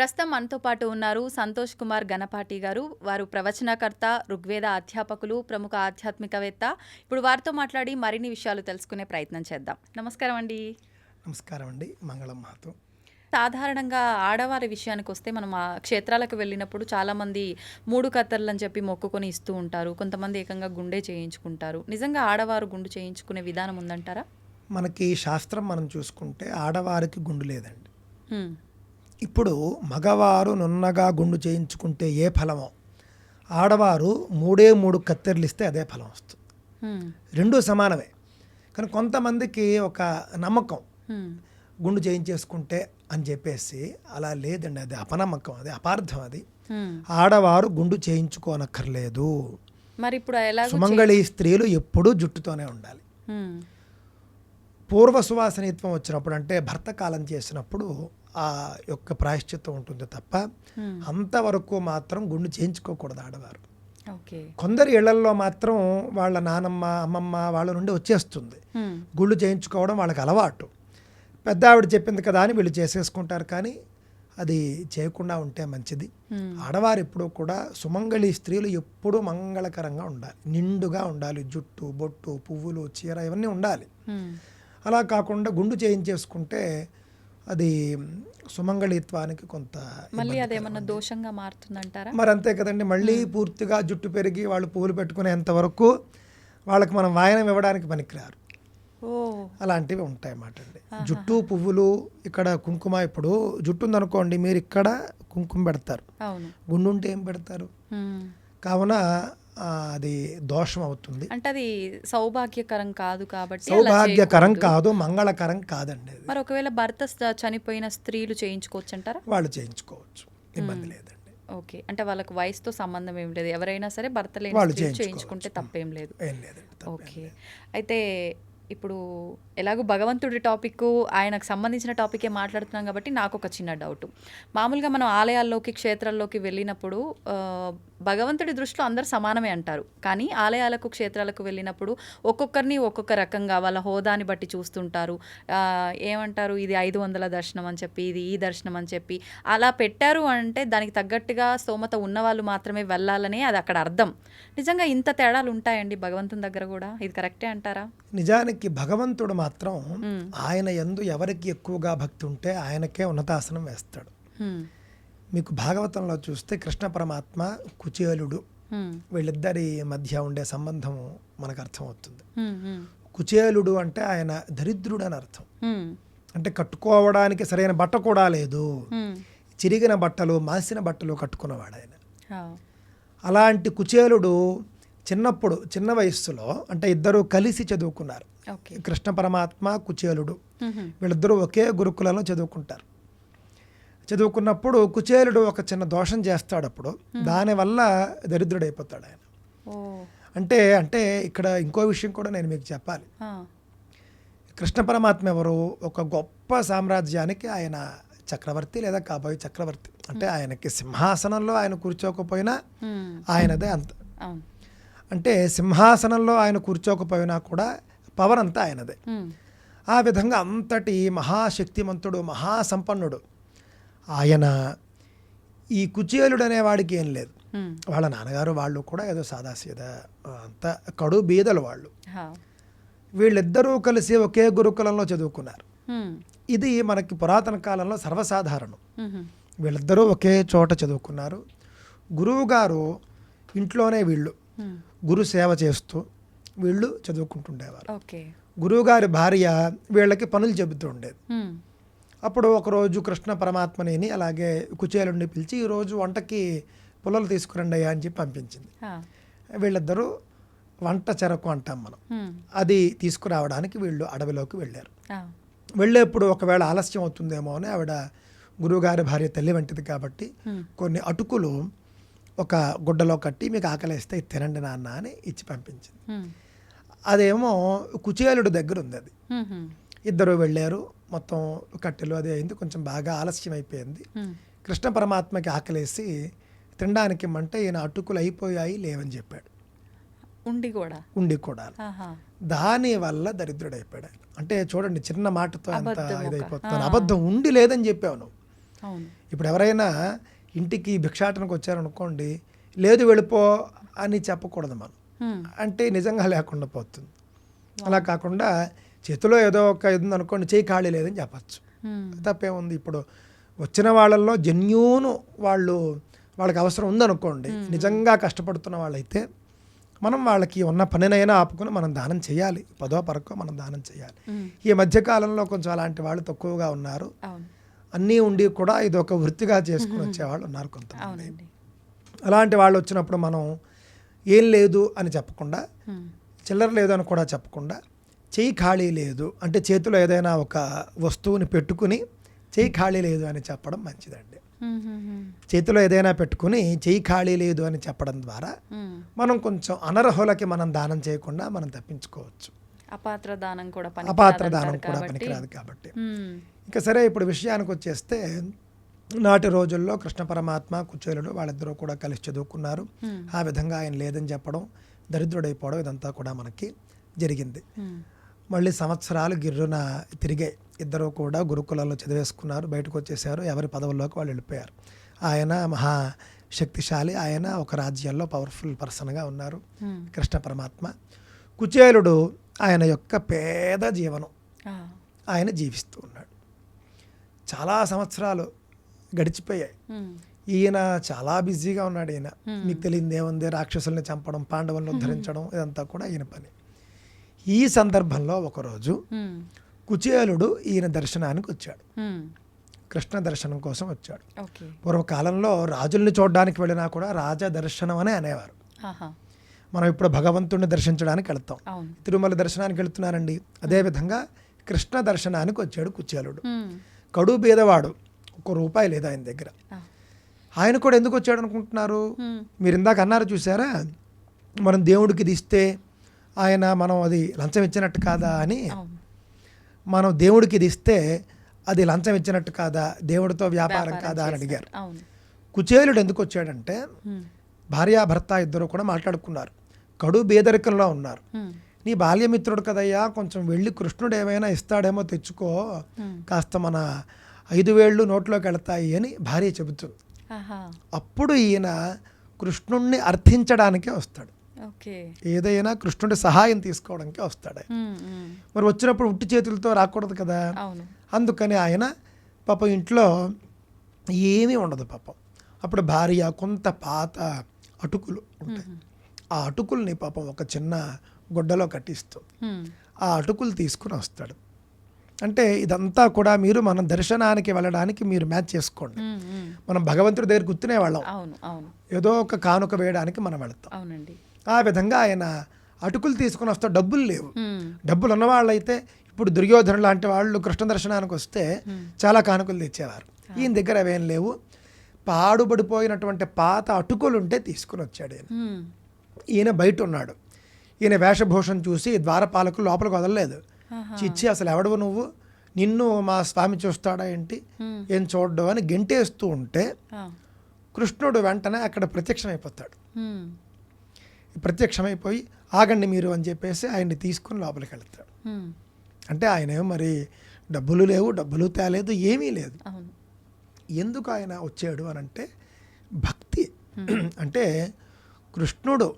ప్రస్తుతం మనతో పాటు ఉన్నారు సంతోష్ కుమార్ గణపాటి గారు. వారు ప్రవచనకర్త ఋగ్వేద అధ్యాపకులు ప్రముఖ ఆధ్యాత్మికవేత్త. ఇప్పుడు వారితో మాట్లాడి మరిన్ని విషయాలు తెలుసుకునే ప్రయత్నం చేద్దాం. నమస్కారం అండి. నమస్కారం అండి. మంగళం మాతో. సాధారణంగా ఆడవారి విషయానికి వస్తే మనం ఆ క్షేత్రాలకు వెళ్ళినప్పుడు చాలామంది మూడు కత్తర్లు అని చెప్పి మొక్కుకొని ఇస్తూ ఉంటారు. కొంతమంది ఏకంగా గుండె చేయించుకుంటారు. నిజంగా ఆడవారు గుండు చేయించుకునే విధానం ఉందంటారా? మనకి శాస్త్రం మనం చూసుకుంటే ఆడవారికి గుండు లేదండి. ఇప్పుడు మగవారు నున్నగా గుండు చేయించుకుంటే ఏ ఫలమో ఆడవారు మూడే మూడు కత్తెరలు ఇస్తే అదే ఫలం వస్తుంది. రెండూ సమానమే కానీ కొంతమందికి ఒక నమ్మకం. గుండు చేయించేసుకుంటే అని చెప్పేసి అలా లేదండి అది అపనమ్మకం అది అపార్థం అది. ఆడవారు గుండు చేయించుకోనక్కర్లేదు మరి ఇప్పుడు ఎలాగో సుమంగళి స్త్రీలు ఎప్పుడూ జుట్టుతోనే ఉండాలి. పూర్వ సువాసనీత్వం వచ్చినప్పుడు అంటే భర్త కాలం చేసినప్పుడు ఆ యొక్క ప్రాయశ్చిత్తం ఉంటుంది తప్ప హ్మ్. అంతవరకు మాత్రం గుండు చేయించుకోకూడదు ఆడవారు ఓకే కొందరు ఇళ్ళల్లో మాత్రం వాళ్ళ నానమ్మ అమ్మమ్మ వాళ్ళ నుండి వచ్చేస్తుంది హ్మ్. గుళ్ళు చేయించుకోవడం వాళ్ళకి అలవాటు పెద్ద ఆవిడ చెప్పింది కదా అని వీళ్ళు చేసేసుకుంటారు కానీ అది చేయకుండా ఉంటే మంచిది హ్మ్. ఆడవారు ఎప్పుడూ కూడా సుమంగళి స్త్రీలు ఎప్పుడూ మంగళకరంగా ఉండాలి నిండుగా ఉండాలి జుట్టు బొట్టు పువ్వులు చీర ఇవన్నీ ఉండాలి. అలా కాకుండా గుండు చేయించేసుకుంటే అది సుమంగళిత్వానికి కొంత మళ్ళీ అదేమన్నా దోషంగా మారుతుందంటారా? మరి అంతే కదండి మళ్ళీ పూర్తిగా జుట్టు పెరిగి వాళ్ళు పువ్వులు పెట్టుకునేంత వరకు వాళ్ళకి మనం వాయనం ఇవ్వడానికి పనికిరారు. అలాంటివి ఉంటాయి అన్నమాట అండి. జుట్టు పువ్వులు ఇక్కడ కుంకుమ ఇప్పుడు జుట్టు ఉందనుకోండి మీరు ఇక్కడ కుంకుమ పెడతారు. గుండు ఉంటే ఏం పెడతారు. కావున అది దోషం అవుతుంది. అంటే అది సౌభాగ్యకరం కాదు కాబట్టి సౌభాగ్యకరం. కాదు మంగళకరం కాదండి మరి ఒకవేళ భర్త చనిపోయిన స్త్రీలు చేయించుకోవచ్చు అంటారా? వాళ్ళు చేయించుకోవచ్చు ఇబ్బంది లేదండి. ఓకే. అంటే వాళ్ళకి వయసుతో సంబంధం ఏం లేదు. ఎవరైనా సరే భర్త లేని. చేయించుకుంటే తప్పేం లేదు. ఓకే. అయితే ఇప్పుడు ఎలాగో భగవంతుడి టాపిక్ ఆయనకు సంబంధించిన టాపికే మాట్లాడుతున్నాం కాబట్టి నాకు ఒక చిన్న డౌట్. మామూలుగా మనం ఆలయాల్లోకి క్షేత్రాల్లోకి వెళ్ళినప్పుడు భగవంతుడి దృష్టిలో అందరు సమానమే అంటారు. కానీ ఆలయాలకు క్షేత్రాలకు వెళ్ళినప్పుడు ఒక్కొక్కరిని ఒక్కొక్క రకంగా వాళ్ళ హోదాని బట్టి చూస్తుంటారు. ఏమంటారు? ఇది ఐదు వందల దర్శనం అని చెప్పి ఇది ఈ దర్శనం అని చెప్పి. అలా పెట్టారు అంటే దానికి తగ్గట్టుగా స్తోమత ఉన్నవాళ్ళు మాత్రమే వెళ్ళాలనే అది అక్కడ అర్థం. నిజంగా ఇంత తేడాలు ఉంటాయండి భగవంతుని దగ్గర కూడా? ఇది కరెక్టే అంటారా? నిజానికి భగవంతుడు మాత్రం. ఆయన ఎందు ఎవరికి ఎక్కువగా భక్తి ఉంటే ఆయనకే ఉన్నతాసనం వేస్తాడు. మీకు భాగవతంలో చూస్తే కృష్ణ పరమాత్మ కుచేలుడు. వీళ్ళిద్దరి మధ్య ఉండే సంబంధం మనకు అర్థమవుతుంది. కుచేలుడు అంటే ఆయన దరిద్రుడు అని అర్థం. అంటే కట్టుకోవడానికి సరైన బట్ట కూడా లేదు. చిరిగిన బట్టలు మాసిన బట్టలు కట్టుకున్నవాడు ఆయన. అలాంటి కుచేలుడు చిన్నప్పుడు చిన్న వయస్సులో అంటే ఇద్దరు కలిసి చదువుకున్నారు. కృష్ణ పరమాత్మ కుచేలుడు. వీళ్ళిద్దరూ ఒకే గురుకులలో చదువుకుంటారు. చదువుకున్నప్పుడు కుచేలుడు ఒక చిన్న దోషం చేస్తాడు అప్పుడు దానివల్ల దరిద్రుడైపోతాడు ఆయన. అంటే అంటే ఇక్కడ ఇంకో విషయం కూడా నేను మీకు చెప్పాలి. కృష్ణ పరమాత్మ ఎవరు? ఒక గొప్ప సామ్రాజ్యానికి ఆయన చక్రవర్తి లేదా కాబోయే చక్రవర్తి. అంటే ఆయనకి సింహాసనంలో ఆయన కూర్చోకపోయినా. ఆయనదే అంత. అంటే సింహాసనంలో ఆయన కూర్చోకపోయినా కూడా పవర్ అంతా ఆయనదే. ఆ విధంగా అంతటి మహాశక్తిమంతుడు మహాసంపన్నుడు ఆయన ఈ కుచేలుడు అనేవాడికి ఏం లేదు. వాళ్ళ నాన్నగారు వాళ్ళు కూడా ఏదో సాదాసీదా అంత కడు బీదలు వాళ్ళు. వీళ్ళిద్దరూ కలిసి ఒకే గురుకులంలో చదువుకున్నారు. ఇది మనకి పురాతన కాలంలో సర్వసాధారణం. వీళ్ళిద్దరూ ఒకే చోట చదువుకున్నారు గురువుగారు ఇంట్లోనే వీళ్ళు. గురు సేవ చేస్తూ వీళ్ళు చదువుకుంటుండేవారు గురువుగారి భార్య వీళ్ళకి పనులు చెబుతూ ఉండేది. అప్పుడు ఒకరోజు కృష్ణ పరమాత్మని అలాగే కుచేలుడిని పిలిచి ఈరోజు వంటకి పుల్లలు తీసుకురండి అయ్యా అని చెప్పి పంపించింది. వీళ్ళిద్దరూ వంట చెరకు అంటాం మనం. అది తీసుకురావడానికి వీళ్ళు అడవిలోకి వెళ్ళారు. వెళ్ళేప్పుడు ఒకవేళ ఆలస్యం అవుతుందేమో అని ఆవిడ గురువుగారి భార్య తల్లి వంటిది కాబట్టి. కొన్ని అటుకులు ఒక గుడ్డలో కట్టి మీకు ఆకలిస్తే తినండి నాన్న అని ఇచ్చి పంపించింది. అదేమో కుచేలుడు దగ్గర ఉంది అది. ఇద్దరు వెళ్ళారు మొత్తం కట్టెలు అది అయింది కొంచెం బాగా ఆలస్యం అయిపోయింది. కృష్ణ పరమాత్మకి ఆకలేసి తినడానికి మంటే ఈయన అటుకులు అయిపోయాయి లేవని చెప్పాడు. ఉండి కూడా? ఉండి కూడా. దాని వల్ల దరిద్రుడైపోయాడు. అంటే చూడండి చిన్న మాటతో ఎంత ఇదైపోతున్నాను అబద్ధం ఉండి లేదని చెప్పావు నువ్వు. ఇప్పుడు ఎవరైనా ఇంటికి భిక్షాటనకు వచ్చారనుకోండి లేదు వెళ్ళిపో అని చెప్పకూడదు మనం. అంటే నిజంగా లేకుండా పోతుంది. అలా కాకుండా చేతిలో ఏదో ఒక ఇది ఉందనుకోండి చేయి ఖాళీ లేదని చెప్పచ్చు. తప్పేముంది? ఇప్పుడు వచ్చిన వాళ్ళల్లో జెన్యూను వాళ్ళు వాళ్ళకి అవసరం ఉందనుకోండి నిజంగా కష్టపడుతున్న వాళ్ళైతే మనం వాళ్ళకి ఉన్న పనినైనా ఆపుకుని మనం దానం చేయాలి. పదో పరకో మనం దానం చేయాలి. ఈ మధ్యకాలంలో కొంచెం అలాంటి వాళ్ళు తక్కువగా ఉన్నారు. అన్నీ ఉండి కూడా ఇది ఒక వృత్తిగా చేసుకుని వచ్చేవాళ్ళు ఉన్నారు కొంతమంది. అలాంటి వాళ్ళు వచ్చినప్పుడు మనం ఏం లేదు అని చెప్పకుండా చిల్లర లేదు అని కూడా చెప్పకుండా చెయ్యి ఖాళీ లేదు అంటే చేతిలో ఏదైనా ఒక వస్తువుని పెట్టుకుని చెయ్యి ఖాళీ లేదు అని చెప్పడం మంచిదండి. చేతిలో ఏదైనా పెట్టుకుని చెయ్యి ఖాళీ లేదు అని చెప్పడం ద్వారా. మనం కొంచెం అనర్హులకి మనం దానం చేయకుండా మనం తప్పించుకోవచ్చు. అపాత్ర దానం కూడా అపాత్ర దానం కూడా పనికిరాదు కాబట్టి. ఇంకా సరే ఇప్పుడు విషయానికి వచ్చేస్తే నాటి రోజుల్లో కృష్ణ పరమాత్మ కుచేలుడు వాళ్ళిద్దరూ కూడా కలిసి చదువుకున్నారు. ఆ విధంగా ఆయన లేదని చెప్పడం దరిద్రుడైపోవడం ఇదంతా కూడా మనకి జరిగింది. మళ్ళీ సంవత్సరాలు గిర్రున తిరిగాయి ఇద్దరు కూడా గురుకులాల్లో చదివేసుకున్నారు బయటకు వచ్చేసారు ఎవరి పదవుల్లోకి వాళ్ళు వెళ్ళిపోయారు. ఆయన మహా శక్తిశాలి ఆయన ఒక రాజ్యంలో పవర్ఫుల్ పర్సన్గా ఉన్నారు కృష్ణ పరమాత్మ. కుచేలుడు ఆయన యొక్క పేద జీవనం ఆయన జీవిస్తూ ఉన్నాడు. చాలా సంవత్సరాలు గడిచిపోయాయి. ఈయన చాలా బిజీగా ఉన్నాడు ఈయన. మీకు తెలియదు ఏముంది రాక్షసుల్ని చంపడం పాండవులను ఉద్ధరించడం ఇదంతా కూడా ఈయన పని. ఈ సందర్భంలో ఒకరోజు కుచేలుడు ఈయన దర్శనానికి వచ్చాడు. కృష్ణ దర్శనం కోసం వచ్చాడు. పూర్వకాలంలో రాజుల్ని చూడడానికి వెళ్ళినా కూడా రాజ దర్శనం అనే అనేవారు. మనం ఇప్పుడు భగవంతుడిని దర్శించడానికి వెళ్తాం. తిరుమల దర్శనానికి వెళ్తున్నారండి. అదేవిధంగా కృష్ణ దర్శనానికి వచ్చాడు కుచేలుడు. కడు బీదవాడు ఒక్క రూపాయి లేదు ఆయన దగ్గర. ఆయన కూడా ఎందుకు వచ్చాడు అనుకుంటున్నారు. మీరు ఇందాక అన్నారు చూసారా మనం దేవుడికి ఇది ఇస్తే ఆయన మనం అది లంచం ఇచ్చినట్టు కాదా అని? మనం దేవుడికి ఇది ఇస్తే అది లంచం ఇచ్చినట్టు కాదా? దేవుడితో వ్యాపారం కాదా అని. అడిగారు. కుచేలుడు ఎందుకు వచ్చాడంటే. భార్యాభర్త ఇద్దరు కూడా మాట్లాడుకున్నారు. కడు బేదరికంలో ఉన్నారు. నీ బాల్యమిత్రుడు కదయ్యా కొంచెం వెళ్ళి కృష్ణుడు ఏమైనా ఇస్తాడేమో తెచ్చుకో. కాస్త మన ఐదు వేళ్ళు నోట్లోకి వెళతాయి అని భార్య చెబుతుంది. అప్పుడు ఈయన కృష్ణుణ్ణి అర్థించడానికే వస్తాడు. ఏదైనా కృష్ణుడి సహాయం తీసుకోవడానికే వస్తాడు. మరి వచ్చినప్పుడు ఉట్టి చేతులతో రాకూడదు కదా? అందుకని ఆయన పాపం ఇంట్లో ఏమీ ఉండదు పాపం. అప్పుడు భార్య కొంత పాత అటుకులు ఉంటాయి. ఆ అటుకుల్ని పాపం ఒక చిన్న గుడ్డలో కట్టిస్తుంది. ఆ అటుకులు తీసుకుని వస్తాడు. అంటే ఇదంతా కూడా మీరు మనం దర్శనానికి వెళ్ళడానికి మీరు మ్యాచ్ చేసుకోండి. మనం భగవంతుడి దగ్గర గుర్తునే వాళ్ళం. ఏదో ఒక కానుక వేయడానికి మనం వెళ్తాం. ఆ విధంగా ఆయన అటుకులు తీసుకుని వస్తే డబ్బులు లేవు. డబ్బులు ఉన్న వాళ్ళైతే ఇప్పుడు దుర్యోధన లాంటి వాళ్ళు కృష్ణ దర్శనానికి వస్తే చాలా కానుకలు తెచ్చేవారు. ఈయన దగ్గర అవేం లేవు. పాడుబడిపోయినటువంటి పాత అటుకులు ఉంటే తీసుకుని వచ్చాడు ఈయన. ఈయన బయట ఉన్నాడు. ఈయన వేషభూషణ చూసి ద్వారపాలకులు లోపలికి వదలలేదు. చిచ్చి అసలు ఎవడవు నువ్వు నిన్ను మా స్వామి చూస్తాడా ఏంటి. ఏం చూడ్డు అని గెంటేస్తూ ఉంటే. కృష్ణుడు వెంటనే అక్కడ ప్రత్యక్షమైపోతాడు. ప్రత్యక్షమైపోయి ఆగండి మీరు అని చెప్పేసి ఆయన్ని తీసుకుని లోపలికి వెళ్తాడు. అంటే ఆయన మరి డబ్బులు లేవు డబ్బులు తేలేదు ఏమీ లేదు ఎందుకు ఆయన వచ్చాడు అని అంటే భక్తి అంటే కృష్ణుడు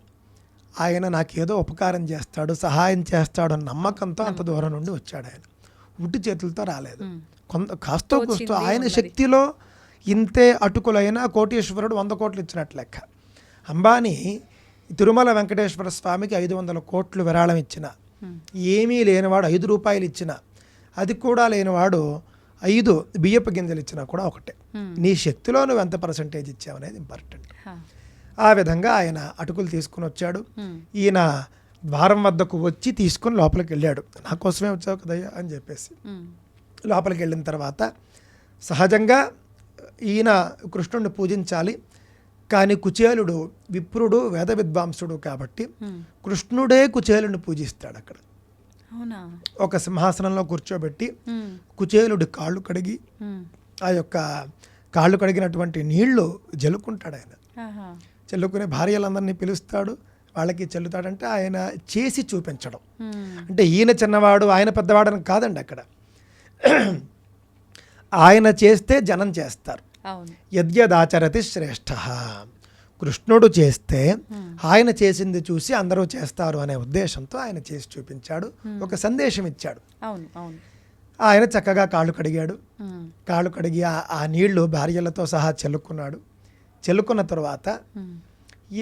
ఆయన నాకేదో ఉపకారం చేస్తాడు సహాయం చేస్తాడు నమ్మకంతో అంత దూరం నుండి వచ్చాడు ఆయన ఉట్టి చేతులతో రాలేదు. కొంత కాస్తో కూస్తో ఆయన. శక్తిలో ఇంతే అటుకులైనా కోటీశ్వరుడు వంద కోట్లు ఇచ్చినట్లు లెక్క అంబానీ తిరుమల వెంకటేశ్వర స్వామికి ఐదు వందల కోట్లు విరాళం ఇచ్చిన. ఏమీ లేనివాడు ఐదు రూపాయలు ఇచ్చిన అది కూడా లేనివాడు ఐదు బియ్యపు గింజలు ఇచ్చినా కూడా ఒకటే. నీ శక్తిలో నువ్వు ఎంత పర్సంటేజ్ ఇచ్చావనేది ఇంపార్టెంట్. ఆ విధంగా ఆయన అటుకులు తీసుకుని వచ్చాడు. ఈయన ద్వారం వద్దకు వచ్చి తీసుకుని లోపలికి వెళ్ళాడు నా కోసమే వచ్చావు కదయ్యా అని చెప్పేసి. లోపలికి వెళ్ళిన తర్వాత సహజంగా ఈయన కృష్ణుడిని పూజించాలి కానీ కుచేలుడు విప్రుడు వేద విద్వాంసుడు కాబట్టి. కృష్ణుడే కుచేలుని పూజిస్తాడు అక్కడ ఒక సింహాసనంలో కూర్చోబెట్టి. కుచేలుడి కాళ్ళు కడిగి. ఆ యొక్క కాళ్ళు కడిగినటువంటి నీళ్ళు జల్లుకుంటాడు ఆయన. చల్లుకునే భార్యలందరినీ పిలుస్తాడు. వాళ్ళకి చెల్లుతాడంటే ఆయన చేసి చూపించడం. అంటే ఈయన చిన్నవాడు ఆయన పెద్దవాడు అని కాదండి అక్కడ. ఆయన చేస్తే జనం చేస్తారు. యద్యదాచరతి శ్రేష్ఠ. కృష్ణుడు చేస్తే ఆయన చేసింది చూసి అందరూ చేస్తారు అనే ఉద్దేశంతో ఆయన చేసి చూపించాడు. ఒక సందేశం ఇచ్చాడు. ఆయన చక్కగా కాళ్ళు కడిగాడు. కాళ్ళు కడిగి ఆ- ఆ నీళ్ళు భార్యలతో సహా చెల్లుకున్నాడు. చెల్లుకున్న తర్వాత.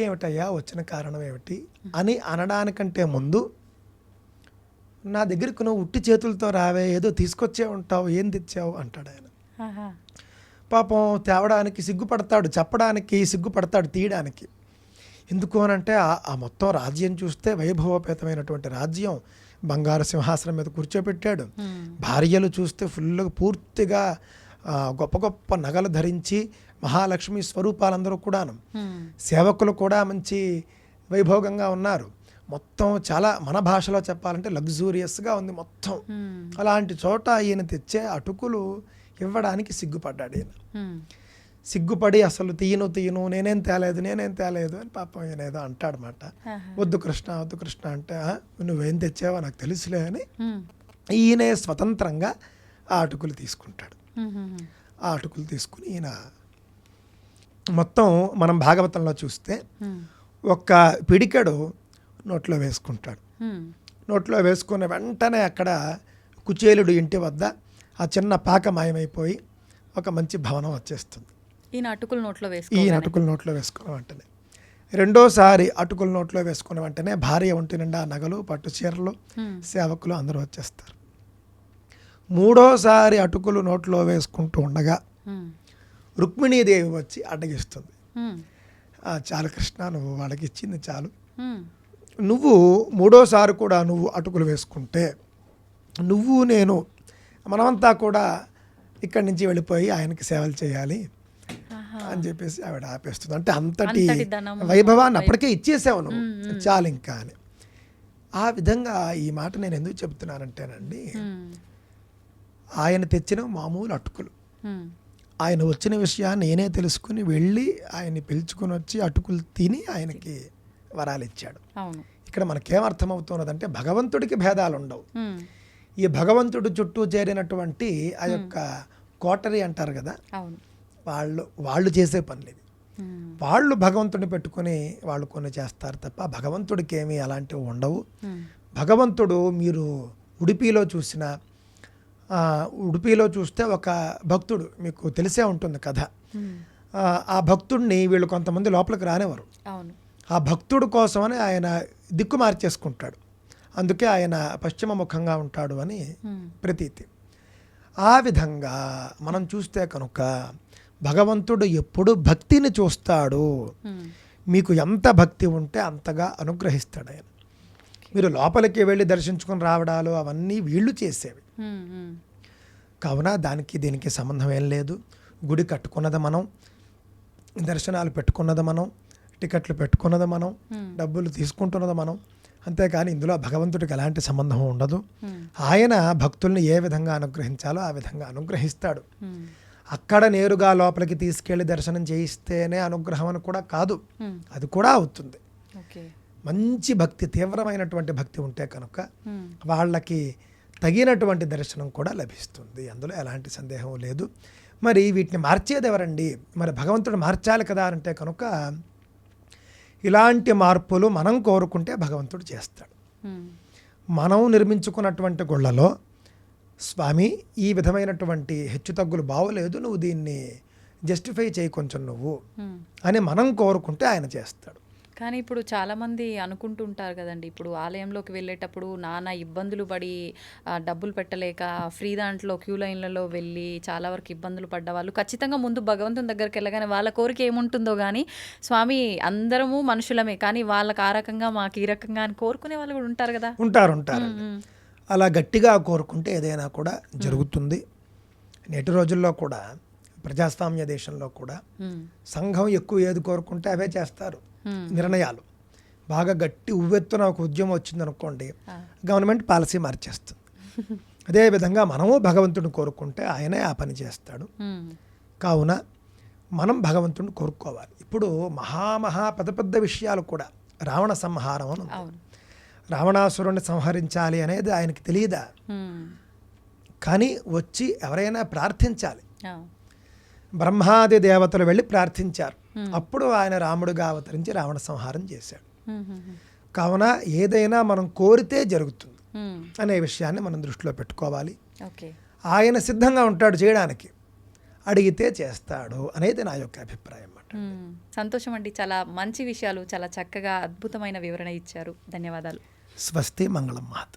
ఏమిటయ్యా వచ్చిన కారణం ఏమిటి అని అనడానికంటే ముందు నా దగ్గరికి నువ్వు ఉట్టి చేతులతో రావే ఏదో తీసుకొచ్చే ఉంటావు ఏం తెచ్చావు అంటాడు ఆయన. పాపం తేవడానికి సిగ్గుపడతాడు చెప్పడానికి సిగ్గుపడతాడు తీయడానికి ఎందుకు అనంటే ఆ- ఆ మొత్తం రాజ్యం చూస్తే వైభవపేతమైనటువంటి రాజ్యం బంగారు సింహాసనం మీద కూర్చోబెట్టాడు హ్మ్. భార్యలు చూస్తే ఫుల్ పూర్తిగా గొప్ప గొప్ప నగలు ధరించి మహాలక్ష్మి స్వరూపాలందరూ కూడాను. సేవకులు కూడా మంచి వైభోగంగా ఉన్నారు మొత్తం చాలా మన భాషలో చెప్పాలంటే లగ్జూరియస్గా ఉంది మొత్తం. అలాంటి చోట ఈయన తెచ్చే అటుకులు ఇవ్వడానికి సిగ్గుపడ్డాడు ఈయన. సిగ్గుపడి అసలు తీయను తీయను నేనేం తేలేదు నేనేం తేలేదు అని పాపం ఈయన ఏదో అంటాడనమాట. వద్దు కృష్ణ వద్దు కృష్ణ అంటే "ఆ, నువ్వేం తెచ్చావో నాకు తెలుసులే అని. ఈయనే స్వతంత్రంగా ఆ అటుకులు తీసుకుంటాడు. ఆ అటుకులు తీసుకుని ఈయన మొత్తం మనం భాగవతంలో చూస్తే. ఒక్క పిడికెడు నోట్లో వేసుకుంటాడు. నోట్లో వేసుకున్న వెంటనే అక్కడ కుచేలుడు ఇంటి వద్ద ఆ చిన్న పాక మాయమైపోయి ఒక మంచి భవనం వచ్చేస్తుంది ఈయన అటుకులు నోట్లో ఈ వేసుకో అటుకుల నోట్లో వేసుకున్న వెంటనే రెండోసారి అటుకుల నోట్లో వేసుకున్న వెంటనే భార్య ఒంటి నిండా నగలు పట్టు చీరలు. సేవకులు అందరూ వచ్చేస్తారు మూడోసారి అటుకులు నోట్లో వేసుకుంటూ ఉండగా. రుక్మిణీదేవి వచ్చి అడ్డగిస్తుంది హ్మ్. "ఆ, చాలు కృష్ణ నువ్వు వాళ్ళకి ఇచ్చింది చాలు. నువ్వు మూడోసారి కూడా నువ్వు అటుకులు వేసుకుంటే నువ్వు నేను మనమంతా కూడా ఇక్కడి నుంచి వెళ్ళిపోయి ఆయనకి సేవలు చేయాలి. అని చెప్పేసి ఆవిడ ఆపేస్తుంది అంటే అంతటి వైభవాన్ని అప్పటికే ఇచ్చేసావు నువ్వు చాలు ఇంకా అని ఆ విధంగా ఈ మాట నేను ఎందుకు చెప్తున్నానంటేనండి. ఆయన తెచ్చిన మామూలు అటుకులు. ఆయన వచ్చిన విషయాన్ని నేనే తెలుసుకుని వెళ్ళి ఆయన్ని పిలుచుకుని వచ్చి అటుకులు తిని ఆయనకి వరాలు ఇచ్చాడు. ఇక్కడ మనకేమర్థమవుతున్నదంటే భగవంతుడికి భేదాలు ఉండవు. ఈ భగవంతుడు చుట్టూ చేరినటువంటి ఆ యొక్క కోటరీ అంటారు కదా? వాళ్ళు వాళ్ళు చేసే పనులు. వాళ్ళు భగవంతుడిని పెట్టుకొని వాళ్ళు కొన్ని చేస్తారు తప్ప భగవంతుడికి ఏమీ అలాంటివి ఉండవు. భగవంతుడు మీరు ఉడిపిలో చూసిన ఉడిపిలో చూస్తే ఒక భక్తుడు మీకు తెలిసే ఉంటుంది కథ. ఆ, భక్తుడిని వీళ్ళు కొంతమంది లోపలికి రానివ్వరు. ఆ భక్తుడు కోసమని ఆయన దిక్కు మార్చేసుకుంటాడు. అందుకే ఆయన పశ్చిమ ముఖంగా ఉంటాడు అని. ప్రతీతి. ఆ విధంగా మనం చూస్తే కనుక భగవంతుడు ఎప్పుడు భక్తిని చూస్తాడు. మీకు ఎంత భక్తి ఉంటే అంతగా అనుగ్రహిస్తాడు ఆయన. మీరు లోపలికి వెళ్ళి దర్శించుకొని రావడాలు అవన్నీ వీళ్ళు చేసేవి. కావున దానికి దీనికి సంబంధం ఏం లేదు గుడి కట్టుకున్నది మనం దర్శనాలు పెట్టుకున్నది మనం టికెట్లు పెట్టుకున్నది మనం. డబ్బులు తీసుకుంటున్నది మనం అంతేకాని ఇందులో భగవంతుడికి ఎలాంటి సంబంధం ఉండదు. ఆయన భక్తుల్ని ఏ విధంగా అనుగ్రహించాలో ఆ విధంగా అనుగ్రహిస్తాడు. అక్కడ నేరుగా లోపలికి తీసుకెళ్ళి దర్శనం చేయిస్తేనే అనుగ్రహం అని కూడా కాదు. అది కూడా అవుతుంది ఓకే మంచి భక్తి తీవ్రమైనటువంటి భక్తి ఉంటే కనుక. వాళ్ళకి తగినటువంటి దర్శనం కూడా లభిస్తుంది అందులో ఎలాంటి సందేహం లేదు మరి వీటిని మార్చేది ఎవరండి మరి భగవంతుడు మార్చాలి కదా అంటే కనుక ఇలాంటి మార్పులు మనం కోరుకుంటే భగవంతుడు చేస్తాడు. మనం నిర్మించుకున్నటువంటి గుళ్ళలో స్వామి ఈ విధమైనటువంటి హెచ్చుతగ్గులు బాగోలేదు నువ్వు దీన్ని జస్టిఫై చేయి కొంచెం నువ్వు. అని మనం కోరుకుంటే ఆయన చేస్తాడు కానీ ఇప్పుడు చాలామంది అనుకుంటుంటారు కదండి. ఇప్పుడు ఆలయంలోకి వెళ్ళేటప్పుడు నానా ఇబ్బందులు పడి డబ్బులు పెట్టలేక ఫ్రీ దాంట్లో క్యూ లైన్లలో వెళ్ళి చాలా వరకు ఇబ్బందులు పడ్డ వాళ్ళు ఖచ్చితంగా ముందు భగవంతుని దగ్గరికి వెళ్ళగానే వాళ్ళ కోరిక ఏముంటుందో కానీ స్వామి అందరము మనుషులమే. కానీ వాళ్ళకి ఆ రకంగా మాకు ఈ రకంగా అని కోరుకునే వాళ్ళు కూడా ఉంటారు కదా. ఉంటారు ఉంటారు అలా గట్టిగా కోరుకుంటే ఏదైనా కూడా జరుగుతుంది. నేటి రోజుల్లో కూడా ప్రజాస్వామ్య దేశంలో కూడా. సంఘం ఎక్కువ ఏది కోరుకుంటే అవే చేస్తారు. నిర్ణయాలు. బాగా గట్టి ఉవ్వెత్తున ఒక ఉద్యమం వచ్చిందనుకోండి ఆ. గవర్నమెంట్ పాలసీ మార్చేస్తుంది. అదేవిధంగా మనము భగవంతుడిని కోరుకుంటే ఆయనే ఆ పని చేస్తాడు. కావున మనం భగవంతుడిని కోరుకోవాలి. ఇప్పుడు మహామహా పెద్ద పెద్ద విషయాలు కూడా. రావణ సంహారం అని రావణాసురుణ్ణి సంహరించాలి అనేది ఆయనకి తెలియదా. కానీ వచ్చి ఎవరైనా ప్రార్థించాలి. బ్రహ్మాది దేవతలు వెళ్ళి ప్రార్థించారు. అప్పుడు ఆయన రాముడుగా అవతరించి రావణ సంహారం చేశాడు. కావున ఏదైనా మనం కోరితే జరుగుతుంది. అనే విషయాన్ని మనం దృష్టిలో పెట్టుకోవాలి. ఓకే. ఆయన సిద్ధంగా ఉంటాడు చేయడానికి. అడిగితే చేస్తాడు అనేది నా యొక్క అభిప్రాయం. సంతోషం అండి. చాలా మంచి విషయాలు చాలా చక్కగా అద్భుతమైన వివరణ ఇచ్చారు. ధన్యవాదాలు. స్వస్తి మంగళం మహత్.